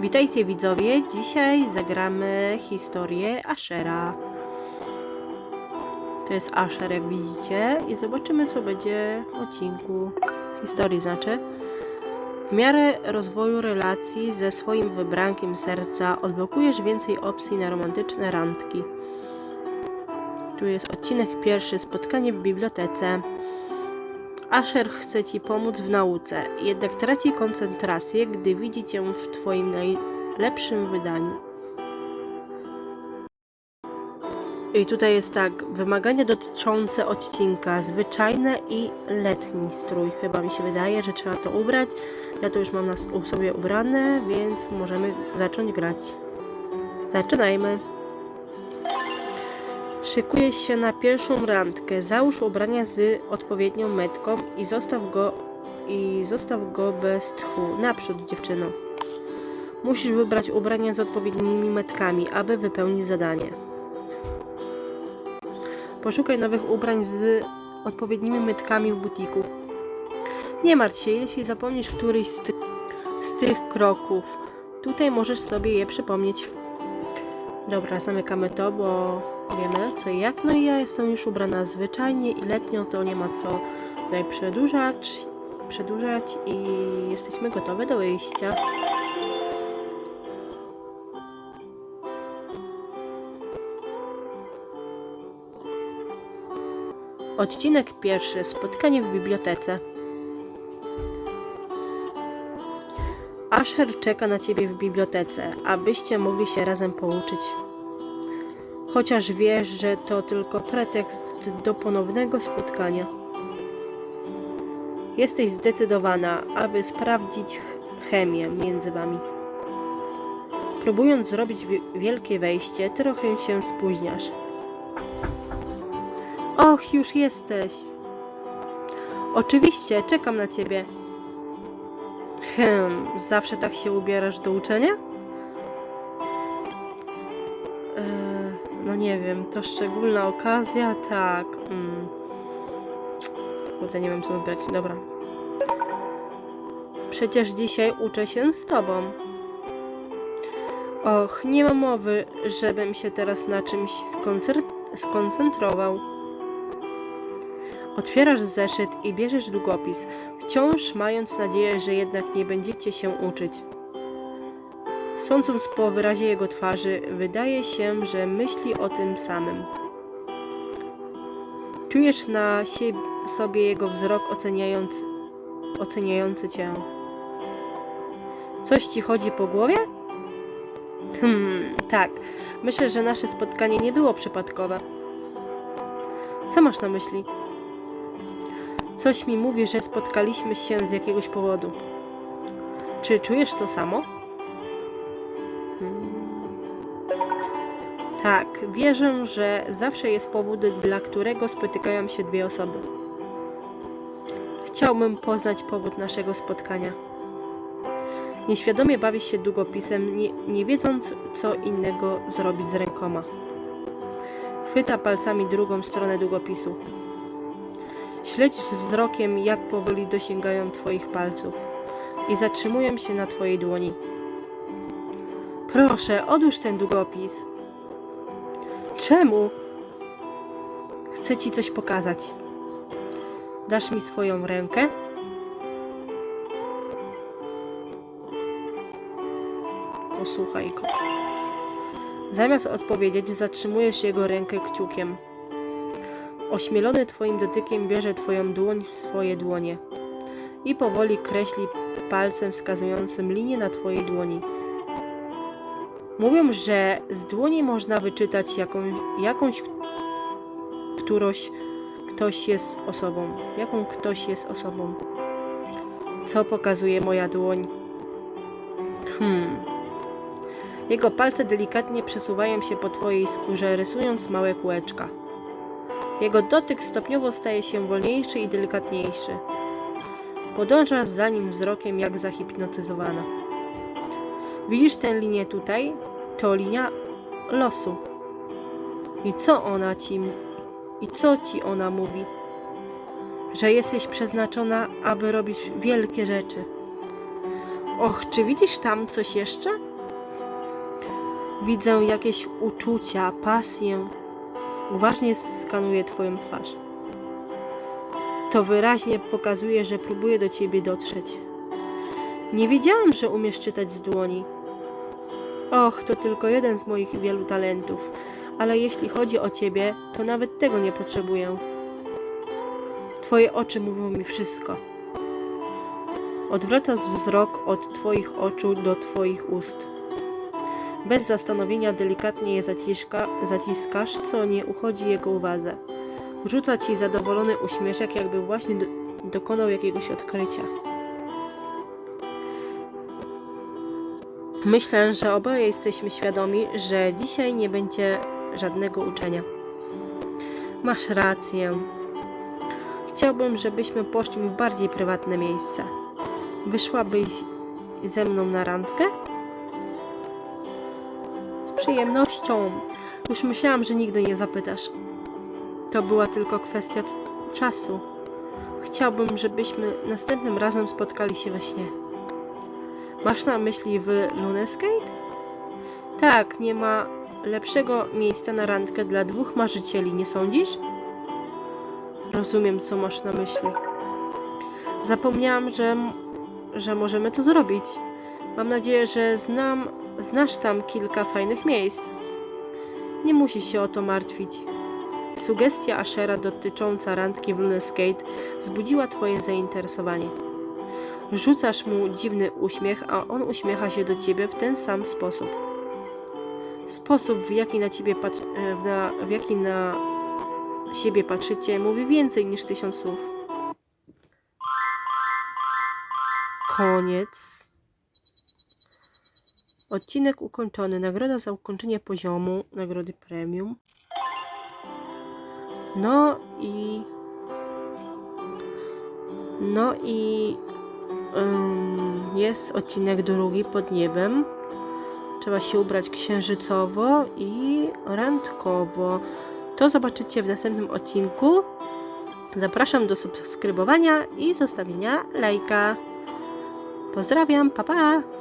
Witajcie widzowie, dzisiaj zagramy historię Ashera. To jest Asher jak widzicie i zobaczymy co będzie w odcinku historii znaczy. W miarę rozwoju relacji ze swoim wybrankiem serca odblokujesz więcej opcji na romantyczne randki. Tu jest odcinek pierwszy, spotkanie w bibliotece. Asher chce ci pomóc w nauce, jednak traci koncentrację, gdy widzi cię w twoim najlepszym wydaniu. I tutaj jest tak, wymagania dotyczące odcinka, zwyczajne i letni strój. Chyba mi się wydaje, że trzeba to ubrać. Ja to już mam na sobie ubrane, więc możemy zacząć grać. Zaczynajmy. Szykujesz się na pierwszą randkę. Załóż ubrania z odpowiednią metką i zostaw go i zostaw go bez tchu. Naprzód, dziewczyno. Musisz wybrać ubrania z odpowiednimi metkami, aby wypełnić zadanie. Poszukaj nowych ubrań z odpowiednimi metkami w butiku. Nie martw się, jeśli zapomnisz któryś z, ty- z tych kroków. Tutaj możesz sobie je przypomnieć. Dobra, zamykamy to, bo wiemy co i jak. No i ja jestem już ubrana zwyczajnie i letnio, to nie ma co tutaj przedłużać, przedłużać i jesteśmy gotowe do wyjścia. Odcinek pierwszy. Spotkanie w bibliotece. Asher czeka na ciebie w bibliotece, abyście mogli się razem pouczyć. Chociaż wiesz, że to tylko pretekst do ponownego spotkania. Jesteś zdecydowana, aby sprawdzić ch- chemię między wami. Próbując zrobić wi- wielkie wejście, trochę się spóźniasz. Och, już jesteś. Oczywiście, czekam na ciebie. Hmm, zawsze tak się ubierasz do uczenia? Nie wiem, to szczególna okazja? Tak. Mm. Kurde, nie wiem co wybrać. Dobra. Przecież dzisiaj uczę się z tobą. Och, nie ma mowy, żebym się teraz na czymś skoncentrował. Otwierasz zeszyt i bierzesz długopis, wciąż mając nadzieję, że jednak nie będziecie się uczyć. Sądząc po wyrazie jego twarzy, wydaje się, że myśli o tym samym. Czujesz na sobie jego wzrok oceniający, oceniający cię. Coś ci chodzi po głowie? Hmm, tak. Myślę, że nasze spotkanie nie było przypadkowe. Co masz na myśli? Coś mi mówi, że spotkaliśmy się z jakiegoś powodu. Czy czujesz to samo? Tak, wierzę, że zawsze jest powód, dla którego spotykają się dwie osoby. Chciałbym poznać powód naszego spotkania. Nieświadomie bawisz się długopisem, nie, nie wiedząc, co innego zrobić z rękoma. Chwyta palcami drugą stronę długopisu. Śledzisz wzrokiem, jak powoli dosięgają Twoich palców i zatrzymują się na Twojej dłoni. Proszę, odłóż ten długopis. Czemu? Chcę Ci coś pokazać. Dasz mi swoją rękę? Posłuchaj go. Zamiast odpowiedzieć, zatrzymujesz jego rękę kciukiem. Ośmielony Twoim dotykiem bierze Twoją dłoń w swoje dłonie i powoli kreśli palcem wskazującym linię na Twojej dłoni. Mówią, że z dłoni można wyczytać jakąś, jakąś ktoś jest osobą. Jaką ktoś jest osobą. Co pokazuje moja dłoń? Hmm. Jego palce delikatnie przesuwają się po Twojej skórze, rysując małe kółeczka. Jego dotyk stopniowo staje się wolniejszy i delikatniejszy. Podążasz za nim wzrokiem jak zahipnotyzowana. Widzisz tę linię tutaj? To linia losu. I co ona ci i co ci ona mówi? Że jesteś przeznaczona, aby robić wielkie rzeczy. Och, czy widzisz tam coś jeszcze? Widzę jakieś uczucia, pasję. Uważnie skanuję Twoją twarz. To wyraźnie pokazuje, że próbuję do Ciebie dotrzeć. Nie wiedziałam, że umiesz czytać z dłoni. Och, to tylko jeden z moich wielu talentów, ale jeśli chodzi o Ciebie, to nawet tego nie potrzebuję. Twoje oczy mówią mi wszystko. Odwracasz wzrok od Twoich oczu do Twoich ust. Bez zastanowienia delikatnie je zaciska, zaciskasz, co nie uchodzi jego uwadze. Rzuca ci zadowolony uśmieszek, jakby właśnie do, dokonał jakiegoś odkrycia. Myślę, że oboje jesteśmy świadomi, że dzisiaj nie będzie żadnego uczenia. Masz rację. Chciałbym, żebyśmy poszli w bardziej prywatne miejsce. Wyszłabyś ze mną na randkę? Z przyjemnością. Już myślałam, że nigdy nie zapytasz. To była tylko kwestia czasu. Chciałbym, żebyśmy następnym razem spotkali się we śnie. Masz na myśli w Lunescape? Tak, nie ma lepszego miejsca na randkę dla dwóch marzycieli, nie sądzisz? Rozumiem, co masz na myśli. Zapomniałam, że, że możemy to zrobić. Mam nadzieję, że znam, znasz tam kilka fajnych miejsc. Nie musisz się o to martwić. Sugestia Ashera dotycząca randki w Lunescape wzbudziła twoje zainteresowanie. Rzucasz mu dziwny uśmiech, a on uśmiecha się do ciebie w ten sam sposób. Sposób, w jaki na ciebie e, na, w jaki na siebie patrzycie, mówi więcej niż tysiąc słów. Koniec. Odcinek ukończony. Nagroda za ukończenie poziomu. Nagrody premium. No i. No i. jest odcinek drugi pod niebem. Trzeba się ubrać księżycowo i randkowo. To zobaczycie w następnym odcinku. Zapraszam do subskrybowania i zostawienia lajka. Pozdrawiam, pa pa!